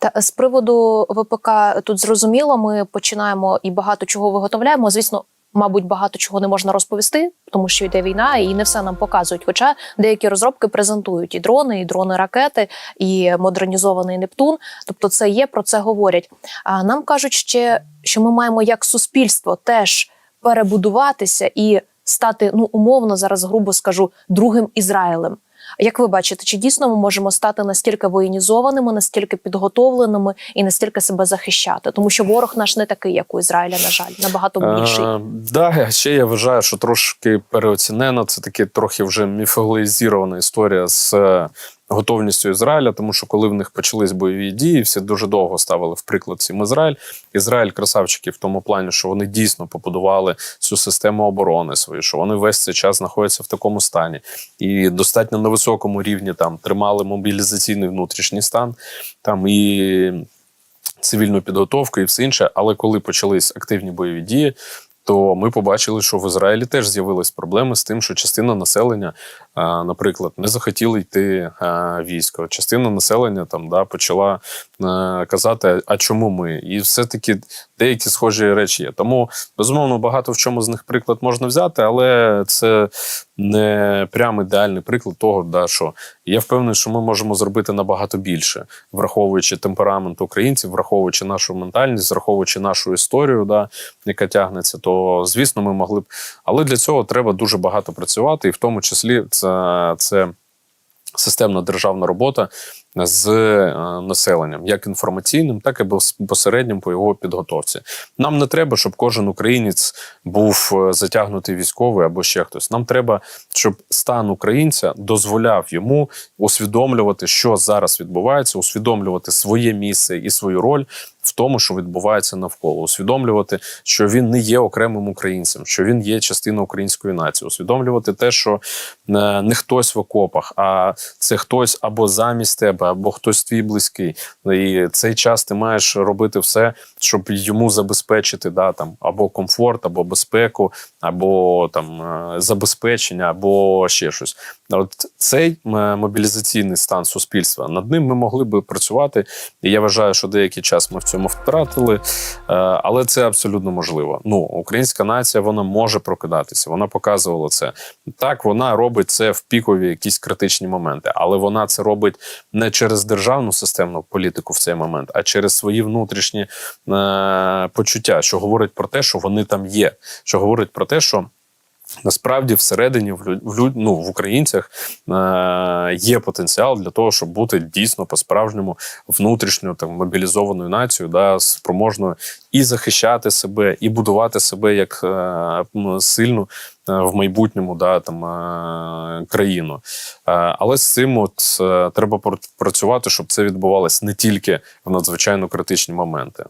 Та з приводу ВПК тут зрозуміло, ми починаємо і багато чого виготовляємо. Звісно, мабуть, багато чого не можна розповісти, тому що йде війна, і не все нам показують. Хоча деякі розробки презентують і дрони, і дрони ракети, і модернізований Нептун. Тобто, це є про це говорять. А нам кажуть ще, що ми маємо як суспільство теж перебудуватися і стати, ну умовно зараз грубо скажу, другим Ізраїлем. Як ви бачите, чи дійсно ми можемо стати настільки воєнізованими, настільки підготовленими і настільки себе захищати? Тому що ворог наш не такий, як у Ізраїля, на жаль, набагато більший. Е, да, ще я вважаю, що трошки переоцінено. Це таки трохи вже міфологізована історія з е, готовністю Ізраїля, тому що коли в них почались бойові дії, всі дуже довго ставили в приклад цим Ізраїль. Ізраїль красавчики в тому плані, що вони дійсно побудували цю систему оборони свою, що вони весь цей час знаходяться в такому стані і достатньо на високому рівні там тримали мобілізаційний внутрішній стан там і цивільну підготовку і все інше. Але коли почались активні бойові дії, то ми побачили, що в Ізраїлі теж з'явились проблеми з тим, що частина населення, наприклад, не захотіла йти військо. Частина населення там да почала казати, а чому ми? І все-таки деякі схожі речі є. Тому безумовно багато в чому з них приклад можна взяти, але це не прям ідеальний приклад того, да, що я впевнений, що ми можемо зробити набагато більше, враховуючи темперамент українців, враховуючи нашу ментальність, враховуючи нашу історію, да, яка тягнеться, то звісно, ми могли б. Але для цього треба дуже багато працювати, і в тому числі це, це системна державна робота з е, населенням, як інформаційним, так і безпосереднім по його підготовці. Нам не треба, щоб кожен українець був е, затягнутий військовий або ще хтось. Нам треба, щоб стан українця дозволяв йому усвідомлювати, що зараз відбувається, усвідомлювати своє місце і свою роль. В тому, що відбувається навколо, усвідомлювати, що він не є окремим українцем, що він є частиною української нації, усвідомлювати те, що е, не хтось в окопах, а це хтось або замість тебе, або хтось твій близький. І цей час ти маєш робити все, щоб йому забезпечити да, там, або комфорт, або безпеку, або там е, забезпечення, або ще щось. От цей е, мобілізаційний стан суспільства над ним ми могли би працювати. І я вважаю, що деякий час ми в цьому втратили, е, але це абсолютно можливо. Ну, українська нація вона може прокидатися. Вона показувала це так. Вона робить це в пікові якісь критичні моменти, але вона це робить не через державну системну політику в цей момент, а через свої внутрішні е, почуття, що говорить про те, що вони там є, що говорить про те, що. Насправді, всередині в люд, в, ну, в українцях е, є потенціал для того, щоб бути дійсно по-справжньому внутрішньо там мобілізованою нацією, да, спроможною і захищати себе, і будувати себе як е, сильну е, в майбутньому да, там, е, країну. Е, але з цим от, е, треба працювати, щоб це відбувалося не тільки в надзвичайно критичні моменти.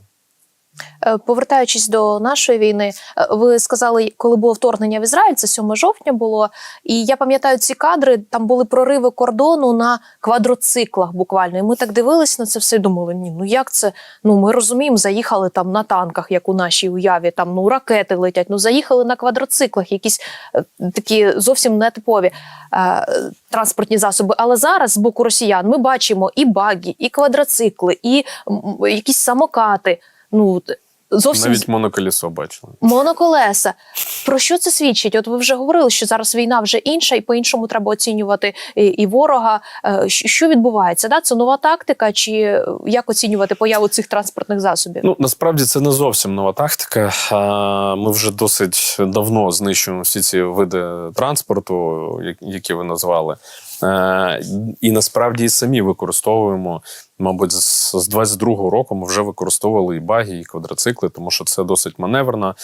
Е, Повертаючись до нашої війни, е, ви сказали, коли було вторгнення в Ізраїль, це 7 жовтня було. І я пам'ятаю ці кадри. Там були прориви кордону на квадроциклах. Буквально, і ми так дивились на це все. і Думали, ні, ну як це? Ну ми розуміємо, заїхали там на танках, як у нашій уяві. Там ну ракети летять. Ну заїхали на квадроциклах, якісь е, такі зовсім нетипові е, транспортні засоби. Але зараз з боку росіян ми бачимо і багі, і квадроцикли, і якісь самокати. Ну зовсім Навіть моноколісо бачили. моноколеса. Про що це свідчить? От ви вже говорили, що зараз війна вже інша, і по-іншому треба оцінювати і, і ворога. Е, Що відбувається? Да? Це нова тактика, чи як оцінювати появу цих транспортних засобів? Ну насправді це не зовсім нова тактика. Ми вже досить давно знищуємо всі ці види транспорту, які ви назвали. Е, І насправді самі використовуємо. Мабуть, з з 22-го року ми вже використовували і баги, і квадроцикли, тому що це досить маневрена е,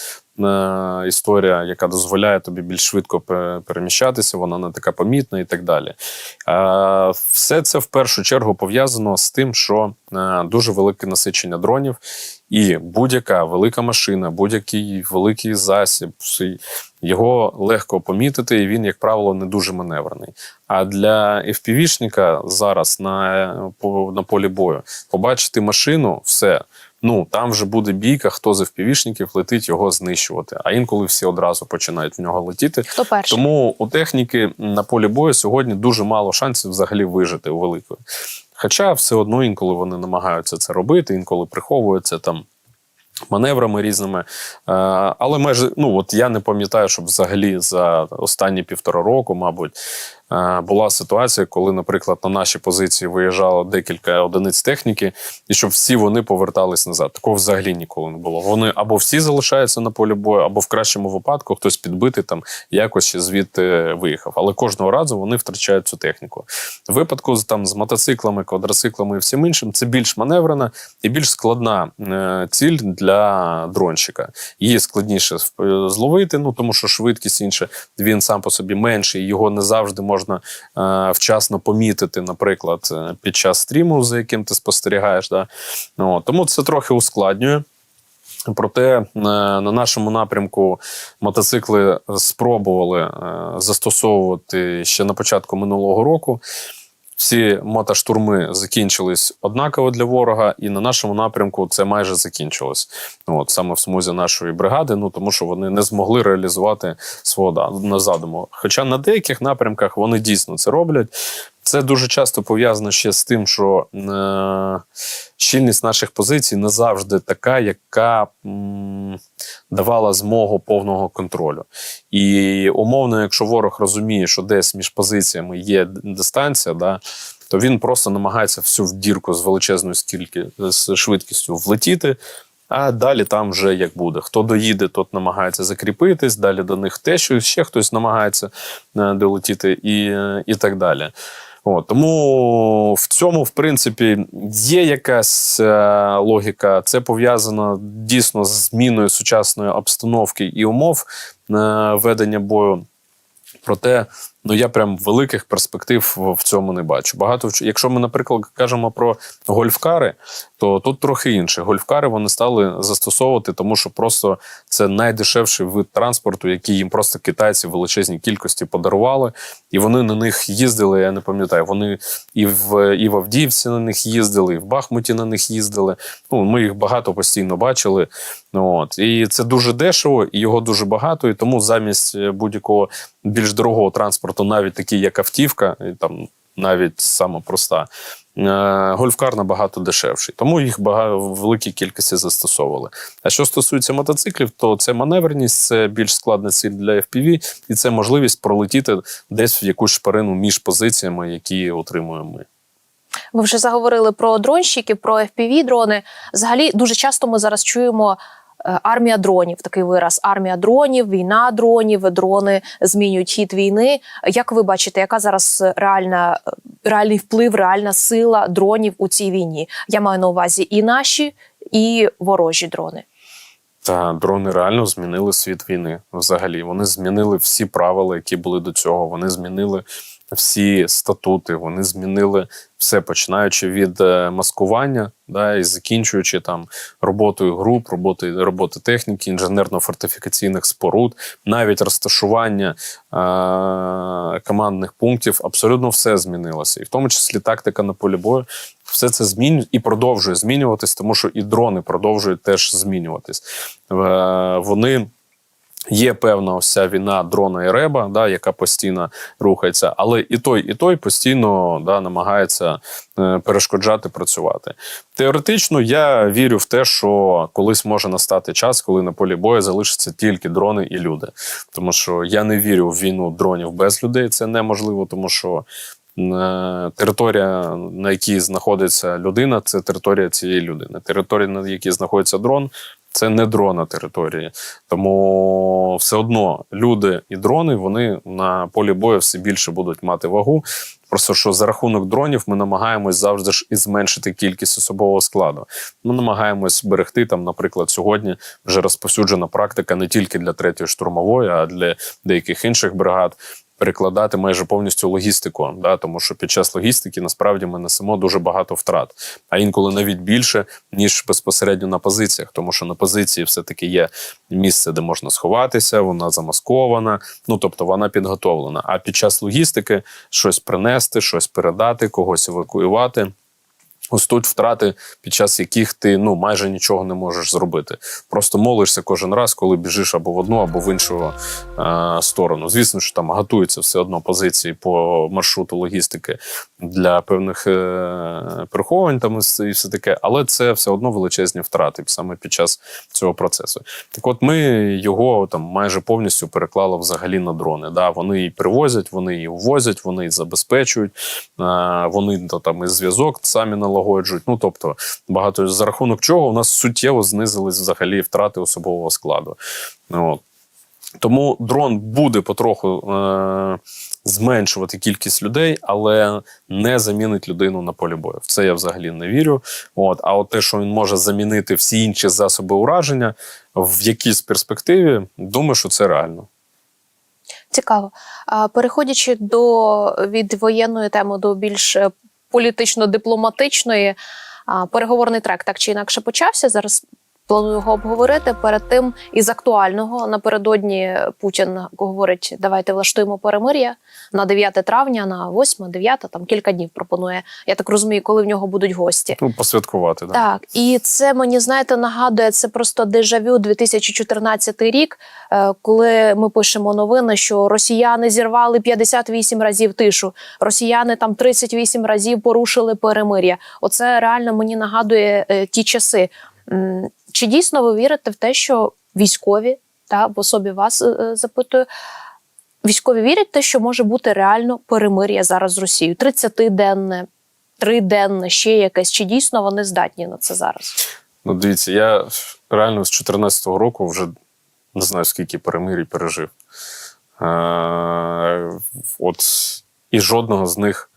історія, яка дозволяє тобі більш швидко переміщатися, вона не така помітна і так далі. Е, все це в першу чергу пов'язано з тим, що е, дуже велике насичення дронів, і будь-яка велика машина, будь-який великий засіб, його легко помітити, і він, як правило, не дуже маневрений. А для FPV-шника зараз на, на полі бою побачити машину, все. Ну там вже буде бійка, хто з впівішників летить його знищувати. А інколи всі одразу починають в нього летіти. Хто перший? Тому у техніки на полі бою сьогодні дуже мало шансів взагалі вижити у великої. Хоча все одно інколи вони намагаються це робити, інколи приховуються там. Маневрами різними, Е, але майже ну от я не пам'ятаю, щоб взагалі за останні півтора року, мабуть, була ситуація, коли, наприклад, на наші позиції виїжджало декілька одиниць техніки, і щоб всі вони повертались назад. Такого взагалі ніколи не було. Вони або всі залишаються на полі бою, або в кращому випадку хтось підбитий там якось ще звідти виїхав. Але кожного разу вони втрачають цю техніку. В випадку там з мотоциклами, квадроциклами і всім іншим, це більш маневрена і більш складна е, ціль для дронщика. Її складніше зловити, ну тому що швидкість інша, він сам по собі менший, його не завжди можна е, вчасно помітити, наприклад, е, під час стріму, за яким ти спостерігаєш. Да? О, тому це трохи ускладнює. Проте е, на нашому напрямку мотоцикли спробували е, застосовувати ще на початку минулого року. Всі мотоштурми закінчились однаково для ворога, і на нашому напрямку це майже закінчилось. Ну, От саме в смузі нашої бригади, ну тому що вони не змогли реалізувати свого на задуму. Хоча на деяких напрямках вони дійсно це роблять. Це дуже часто пов'язано ще з тим, що е, щільність наших позицій не завжди така, яка м, давала змогу повного контролю. І умовно, якщо ворог розуміє, що десь між позиціями є дистанція, да, то він просто намагається всю в дірку з величезною скільки з швидкістю влетіти. А далі там вже як буде. Хто доїде, тот намагається закріпитись, далі до них те, що ще хтось намагається е, долетіти, і, е, і так далі. От, тому в цьому, в принципі, є якась е, логіка. Це пов'язано дійсно з зміною сучасної обстановки і умов е, ведення бою. Проте, ну я прям великих перспектив в- цьому не бачу. Багато якщо ми, наприклад, кажемо про гольфкари, то тут трохи інше. Гольфкари вони стали застосовувати, тому що просто це найдешевший вид транспорту, який їм просто китайці в величезній кількості подарували, і вони на них їздили. Я не пам'ятаю, вони і в і в Авдіївці на них їздили, і в Бахмуті на них їздили. Ну ми їх багато постійно бачили. От і це дуже дешево, і його дуже багато. І тому замість е, будь-якого більш дорогого транспорту, навіть такий як автівка, і там навіть сама проста. е, Гольфкар набагато дешевший, тому їх багато великій кількості застосовували. А що стосується мотоциклів, то це маневреність, це більш складна ціль для FPV, і це можливість пролетіти десь в якусь шпарину між позиціями, які отримуємо ми. Ви вже заговорили про дронщиків, про fpv дрони. Взагалі, дуже часто ми зараз чуємо. Е, Армія дронів, такий вираз. Армія дронів, війна дронів, дрони змінюють хід війни. Як ви бачите, яка зараз реальна, реальний вплив, реальна сила дронів у цій війні? Я маю на увазі і наші, і ворожі дрони. Та дрони реально змінили світ війни. Взагалі, вони змінили всі правила, які були до цього. Вони змінили всі статути, вони змінили все, починаючи від е, маскування, да, і закінчуючи там роботою груп, роботою роботи техніки, інженерно-фортифікаційних споруд, навіть розташування е- командних пунктів. Абсолютно все змінилося, і в тому числі тактика на полі бою. Все це змінює і продовжує змінюватись, тому що і дрони продовжують теж змінюватись. Е, Вони Є певна ця війна дрона і реба, да, яка постійно рухається, але і той, і той постійно да, намагається е, перешкоджати працювати. Теоретично я вірю в те, що колись може настати час, коли на полі бою залишаться тільки дрони і люди. Тому що я не вірю в війну дронів без людей. Це неможливо, тому що. е, Територія, на якій знаходиться людина, це територія цієї людини. Територія, на якій знаходиться дрон, це не дрона території. Тому все одно люди і дрони вони на полі бою все більше будуть мати вагу. Просто що за рахунок дронів ми намагаємось завжди ж і зменшити кількість особового складу. Ми намагаємось берегти там, наприклад, сьогодні вже розповсюджена практика не тільки для третьої штурмової, а для деяких інших бригад. Перекладати майже повністю логістику, да, тому що під час логістики насправді ми несемо дуже багато втрат, а інколи навіть більше ніж безпосередньо на позиціях, тому що на позиції все-таки є місце, де можна сховатися, вона замаскована, ну тобто вона підготовлена. А під час логістики щось принести, щось передати, когось евакуювати. Ось тут втрати, під час яких ти ну майже нічого не можеш зробити. Просто молишся кожен раз, коли біжиш або в одну, або в іншу е, сторону. Звісно, що там готуються все одно позиції по маршруту логістики для певних е, переховань там і все- і все таке, але це все одно величезні втрати саме під час цього процесу. Так, от ми його там майже повністю переклали взагалі на дрони. Да, вони і привозять, вони і увозять, вони і забезпечують, е, вони то там і зв'язок самі налагоджують. Ну тобто багато за рахунок чого у нас суттєво знизились взагалі втрати особового складу. Ну, от. Тому дрон буде потроху е- зменшувати кількість людей, але не замінить людину на полі бою. В це я взагалі не вірю. От, а от те, що він може замінити всі інші засоби ураження в якійсь перспективі, думаю, що це реально. Цікаво. Переходячи до від воєнної теми до більш е, політично-дипломатичної, переговорний трек так чи інакше почався. Зараз планую його обговорити. Перед тим із актуального напередодні Путін говорить: давайте влаштуємо перемир'я на 9 травня, на 8, 9, там кілька днів пропонує. Я так розумію, коли в нього будуть гості. Ну, посвяткувати. Да. Так, і це мені знаєте нагадує це просто дежавю 2014 рік, е, коли ми пишемо новини, що росіяни зірвали 58 разів тишу, росіяни там 38 разів порушили перемир'я. Оце реально мені нагадує е, ті часи. Чи дійсно ви вірите в те, що військові та в особі вас е, е, запитую? Військові вірять в те, що може бути реально перемир'я зараз з Росією, 30-денне, триденне, ще якесь. Чи дійсно вони здатні на це зараз? Ну, дивіться, я реально з 2014 року вже не знаю, скільки перемирій пережив. Е, от і жодного з них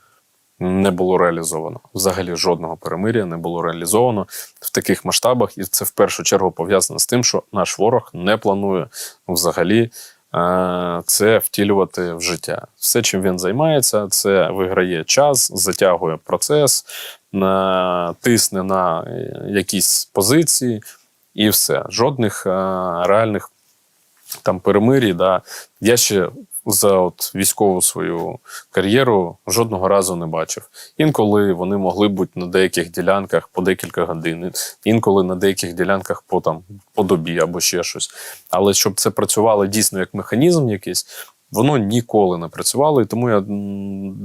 не було реалізовано. Взагалі жодного перемир'я не було реалізовано в таких масштабах, і це в першу чергу пов'язано з тим, що наш ворог не планує взагалі е, це втілювати в життя. Все, чим він займається, це виграє час, затягує процес, на, тисне на е, якісь позиції, і все. Жодних е, реальних там перемирій. Да. Я ще за от військову свою кар'єру жодного разу не бачив. Інколи вони могли бути на деяких ділянках по декілька годин, інколи на деяких ділянках по там по добі або ще щось. Але щоб це працювало дійсно як механізм якийсь. Воно ніколи не працювало, і тому я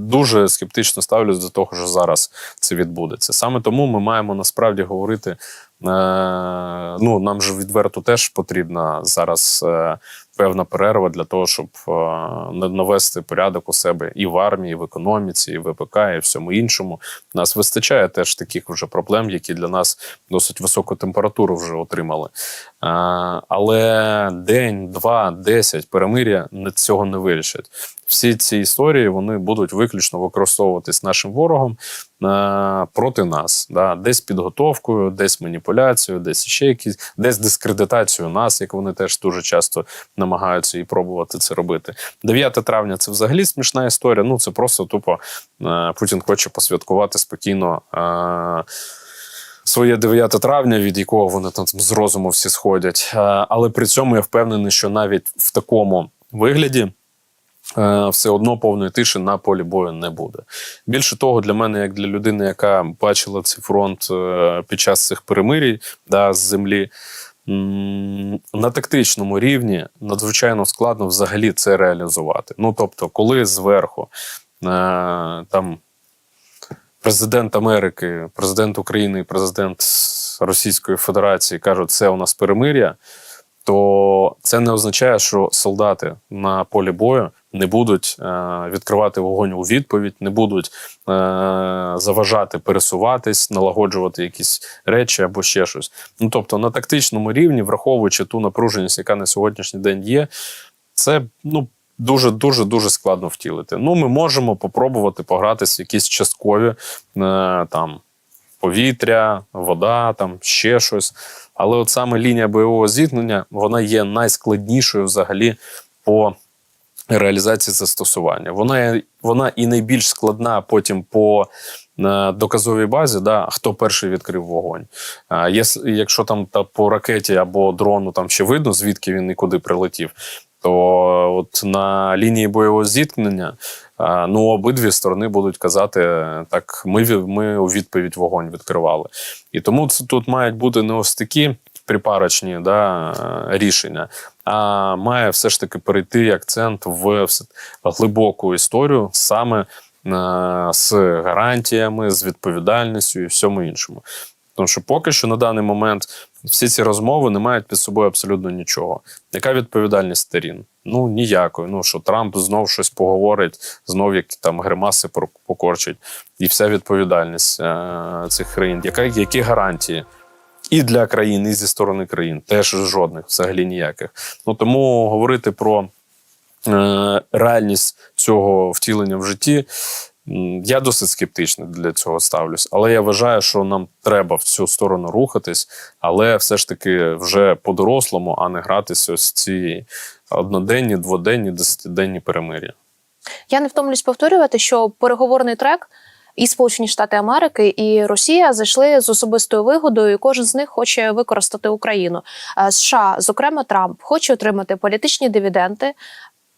дуже скептично ставлюсь до того, що зараз це відбудеться. Саме тому ми маємо насправді говорити. Е, ну, нам же відверто теж потрібна зараз е, певна перерва для того, щоб е, навести порядок у себе і в армії, і в економіці, і в ВПК, і всьому іншому. Нас вистачає теж таких вже проблем, які для нас досить високу температуру вже отримали. Але день, два, десять перемир'я цього не вирішать. Всі ці історії вони будуть виключно використовуватись нашим ворогом проти нас. Да? Десь підготовкою, десь маніпуляцією, десь ще якісь, десь дискредитацією нас, як вони теж дуже часто намагаються і пробувати це робити. 9 травня це взагалі смішна історія. Ну це просто тупо е, Путін хоче посвяткувати спокійно. Своє 9 травня, від якого вони там з розуму всі сходять. Е, Але при цьому я впевнений, що навіть в такому вигляді е, все одно повної тиші на полі бою не буде. Більше того, для мене, як для людини, яка бачила цей фронт е, під час цих перемирій да, з землі. На тактичному рівні надзвичайно складно взагалі це реалізувати. Ну тобто, коли зверху там президент Америки, президент України президент Російської Федерації кажуть, це у нас перемир'я, то це не означає, що солдати на полі бою не будуть е, відкривати вогонь у відповідь, не будуть е, заважати пересуватись, налагоджувати якісь речі або ще щось. Ну тобто, на тактичному рівні, враховуючи ту напруженість, яка на сьогоднішній день є, це ну. Дуже дуже дуже складно втілити. Ну, ми можемо попробувати погратися якісь часткові е, там повітря, вода, там ще щось. Але от саме лінія бойового зіткнення вона є найскладнішою взагалі по реалізації застосування. Вона, вона і найбільш складна потім по е, доказовій базі, да, хто перший відкрив вогонь. А якщо там та по ракеті або дрону там ще видно, звідки він і куди прилетів. То от на лінії бойового зіткнення е, ну обидві сторони будуть казати так: ми, ми у відповідь вогонь відкривали. І тому це тут мають бути не ось такі припарочні да, е, рішення, а має все ж таки перейти акцент в глибоку історію саме е, з гарантіями, з відповідальністю і всьому іншому. Тому що поки що на даний момент всі ці розмови не мають під собою абсолютно нічого. Яка відповідальність сторін? Ну ніякої. Ну що Трамп знов щось поговорить, знов які там гримаси покорчить, і вся відповідальність е- цих країн. Яка які гарантії? І для країн, і зі сторони країн теж жодних, взагалі ніяких. Ну тому говорити про е, реальність цього втілення в житті. Я досить скептично для цього ставлюсь, але я вважаю, що нам треба в цю сторону рухатись, але все ж таки вже по-дорослому, а не гратися ось ці одноденні, дводенні, десятиденні перемир'я. Я не втомлюсь повторювати, що переговорний трек і Сполучені Штати Америки, і Росія зайшли з особистою вигодою, і кожен з них хоче використати Україну. Е, США, зокрема Трамп, хоче отримати політичні дивіденди.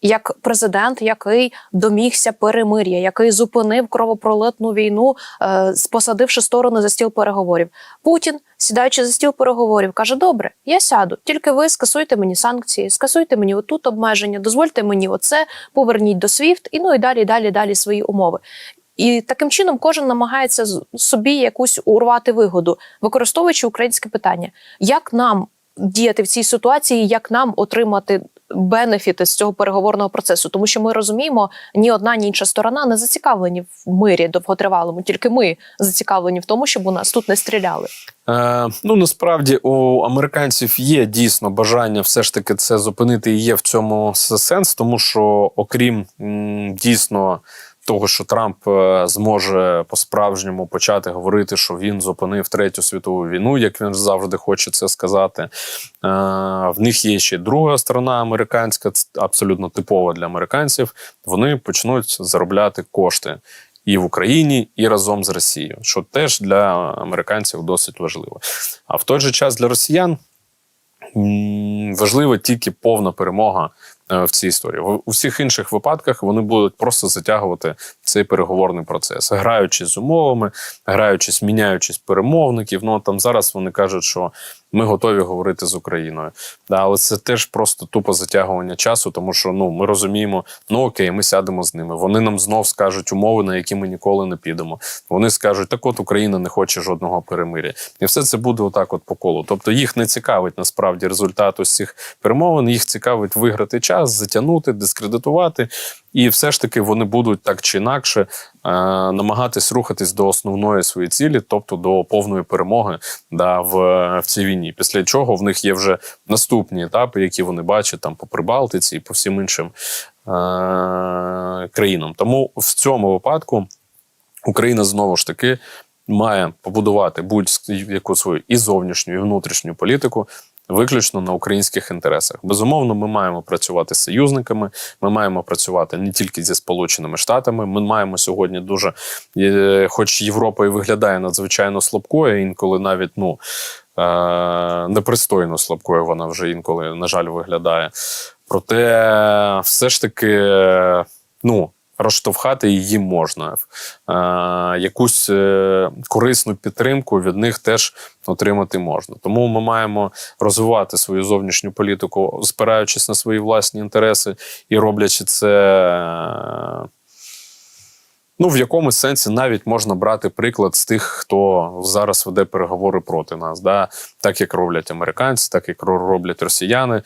Як президент, який домігся перемир'я, який зупинив кровопролитну війну, е, посадивши сторону за стіл переговорів. Путін, сідаючи за стіл переговорів, каже: Добре, я сяду, тільки ви скасуйте мені санкції, скасуйте мені отут обмеження, дозвольте мені оце, поверніть до SWIFT, і ну і далі, далі, далі свої умови. І таким чином кожен намагається собі якусь урвати вигоду, використовуючи українське питання. Як нам діяти в цій ситуації, як нам отримати бенефіти з цього переговорного процесу? Тому що ми розуміємо, ні одна, ні інша сторона не зацікавлені в мирі довготривалому, тільки ми зацікавлені в тому, щоб у нас тут не стріляли. Е, ну насправді у американців є дійсно бажання все ж таки це зупинити. І є в цьому сенс, тому що окрім м, дійсно. Того, що Трамп е, зможе по-справжньому почати говорити, що він зупинив третю світову війну, як він завжди хоче це сказати. Е, в них є ще друга сторона американська, абсолютно типова для американців. Вони почнуть заробляти кошти і в Україні, і разом з Росією, що теж для американців досить важливо. А в той же час для росіян важлива тільки повна перемога в цій історії. У всіх інших випадках вони будуть просто затягувати цей переговорний процес, граючи з умовами, граючись, міняючись перемовників. Ну там зараз вони кажуть, що ми готові говорити з Україною. Да, але це теж просто тупо затягування часу, тому що ну ми розуміємо, ну окей, ми сядемо з ними. Вони нам знов скажуть умови, на які ми ніколи не підемо. Вони скажуть, так от Україна не хоче жодного перемиря, і все це буде отак, от по колу. Тобто їх не цікавить насправді результат ось цих перемовин. Їх цікавить виграти час, затягнути, дискредитувати. І все ж таки вони будуть так чи інакше е, намагатись рухатись до основної своєї цілі, тобто до повної перемоги да, в, в цій війні. Після чого в них є вже наступні етапи, які вони бачать там по Прибалтиці і по всім іншим е, країнам. Тому в цьому випадку Україна знову ж таки має побудувати будь-яку свою і зовнішню, і внутрішню політику. Виключно на українських інтересах. Безумовно, ми маємо працювати з союзниками. Ми маємо працювати не тільки зі Сполученими Штатами. Ми маємо сьогодні дуже, е, хоч Європа і виглядає надзвичайно слабкою, інколи навіть ну е, непристойно слабкою вона вже інколи, на жаль, виглядає. Проте, все ж таки, е, ну. Розштовхати її можна. Е, якусь е, корисну підтримку від них теж отримати можна. Тому ми маємо розвивати свою зовнішню політику, спираючись на свої власні інтереси і роблячи це. Ну, в якомусь сенсі навіть можна брати приклад з тих, хто зараз веде переговори проти нас, да? так як роблять американці, так як роблять росіяни. Е,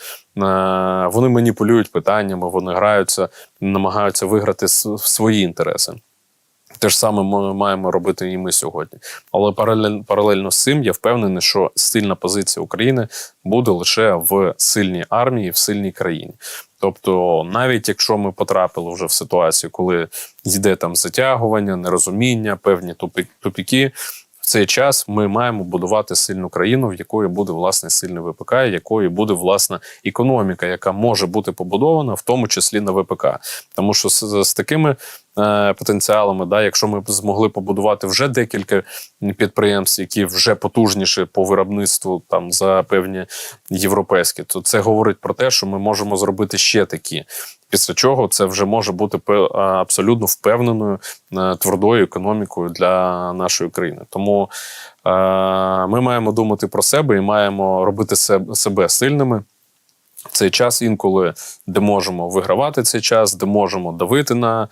Вони маніпулюють питаннями, вони граються, намагаються виграти свої інтереси. Те ж саме ми маємо робити і ми сьогодні. Але паралельно, паралельно з цим я впевнений, що сильна позиція України буде лише в сильній армії, в сильній країні. Тобто, навіть якщо ми потрапили вже в ситуацію, коли йде там затягування, нерозуміння, певні тупі- тупіки, в цей час ми маємо будувати сильну країну, в якої буде власне сильний ВПК, якої буде власна економіка, яка може бути побудована, в тому числі на ВПК. Тому що з, з такими потенціалами. Да, якщо ми змогли побудувати вже декілька підприємств, які вже потужніші по виробництву там за певні європейські, то це говорить про те, що ми можемо зробити ще такі. Після чого це вже може бути пе- абсолютно впевненою е, твердою економікою для нашої країни. Тому е, ми маємо думати про себе і маємо робити себе сильними. Цей час інколи, де можемо вигравати цей час, де можемо давити на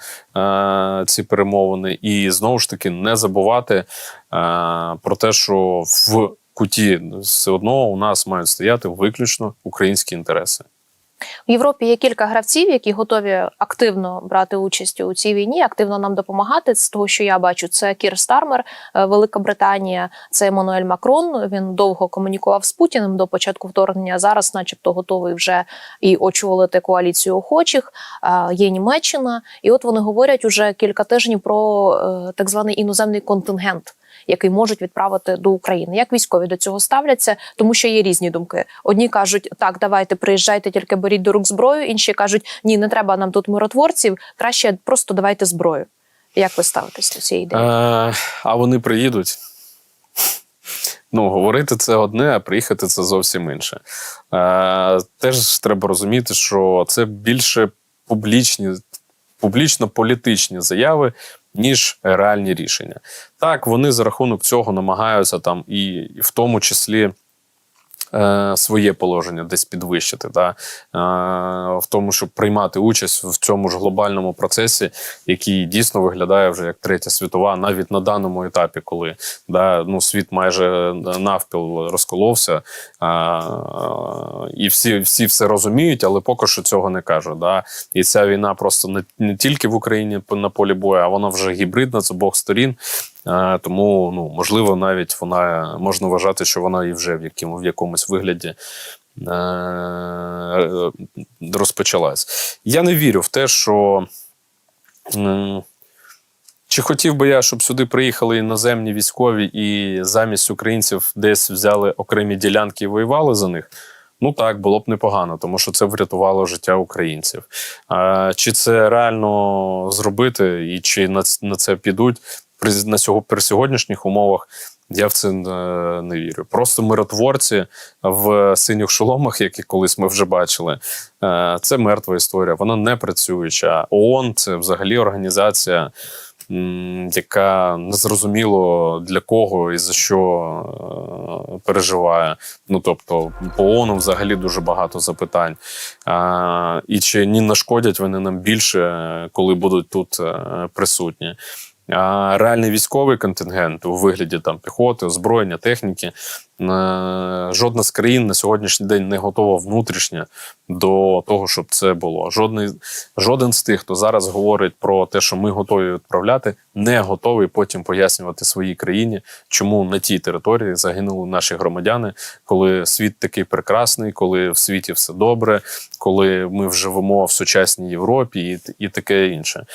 е, ці перемовини, і знову ж таки не забувати е, про те, що в куті все одно у нас мають стояти виключно українські інтереси. В Європі є кілька гравців, які готові активно брати участь у цій війні, активно нам допомагати. З того, що я бачу, це Кір Стармер, е, Велика Британія, це Еммануель Макрон. Він довго комунікував з Путіним до початку вторгнення. Зараз, начебто, готовий вже і очолити коаліцію охочих. Е, Є Німеччина, і от вони говорять уже кілька тижнів про е, так званий іноземний контингент. Який можуть відправити до України, як військові до цього ставляться, тому що є різні думки. Одні кажуть, так, давайте приїжджайте, тільки беріть до рук зброю. Інші кажуть, ні, не треба нам тут миротворців, краще просто давайте зброю. Як ви ставитесь до цієї ідеї? Е, а вони приїдуть. Ну, говорити це одне, а приїхати це зовсім інше. Е, теж треба розуміти, що це більше публічні, публічно-політичні заяви, ніж реальні рішення. Так, вони за рахунок цього намагаються там і, в тому числі. Е, Своє положення десь підвищити, да? е, в тому, щоб приймати участь в цьому ж глобальному процесі, який дійсно виглядає вже як третя світова, навіть на даному етапі, коли да, ну, світ майже навпіл розколовся, а, і всі, всі все розуміють, але поки що цього не кажуть. Да? І ця війна просто не, не тільки в Україні на полі бою, а вона вже гібридна з обох сторін. Е, Тому ну можливо, навіть вона можна вважати, що вона і вже в якому в якомусь вигляді е, е, розпочалась. Я не вірю в те, що. Чи хотів би я, щоб сюди приїхали іноземні військові і замість українців десь взяли окремі ділянки і воювали за них? Ну так, було б непогано, тому що це врятувало життя українців. А, чи це реально зробити, і чи на це підуть при, на сього, при сьогоднішніх умовах? Я в це е, не вірю. Просто миротворці в синіх шоломах, які колись ми вже бачили, е, це мертва історія. Вона не працююча. ООН це взагалі організація, яка незрозуміло для кого і за що е, переживає. Ну тобто, по ООН взагалі дуже багато запитань. І чи не нашкодять вони нам більше, коли будуть тут присутні? Реальний військовий контингент у вигляді там піхоти, озброєння, техніки. Жодна з країн на сьогоднішній день не готова внутрішньо до того, щоб це було. Жодний, жоден з тих, хто зараз говорить про те, що ми готові відправляти, не готовий потім пояснювати своїй країні, чому на тій території загинули наші громадяни, коли світ такий прекрасний, коли в світі все добре, коли ми живемо в сучасній Європі і, і таке інше.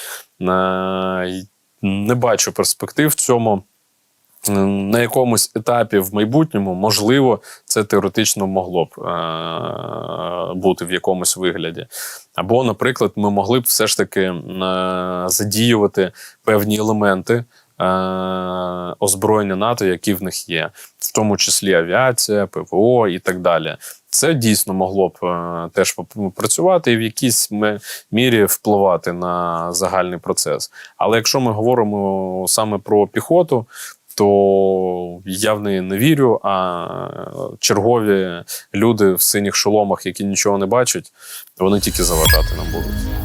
Е, Не бачу перспектив в цьому. На якомусь етапі в майбутньому, можливо, це теоретично могло б е- бути в якомусь вигляді. Або, наприклад, ми могли б все ж таки е- задіювати певні елементи е- озброєння НАТО, які в них є, в тому числі авіація, ПВО і так далі. Це дійсно могло б е, теж поп- працювати і в якійсь мірі впливати на загальний процес. Але якщо ми говоримо саме про піхоту, то я в неї не вірю. А чергові люди в синіх шоломах, які нічого не бачать, вони тільки заважати нам будуть.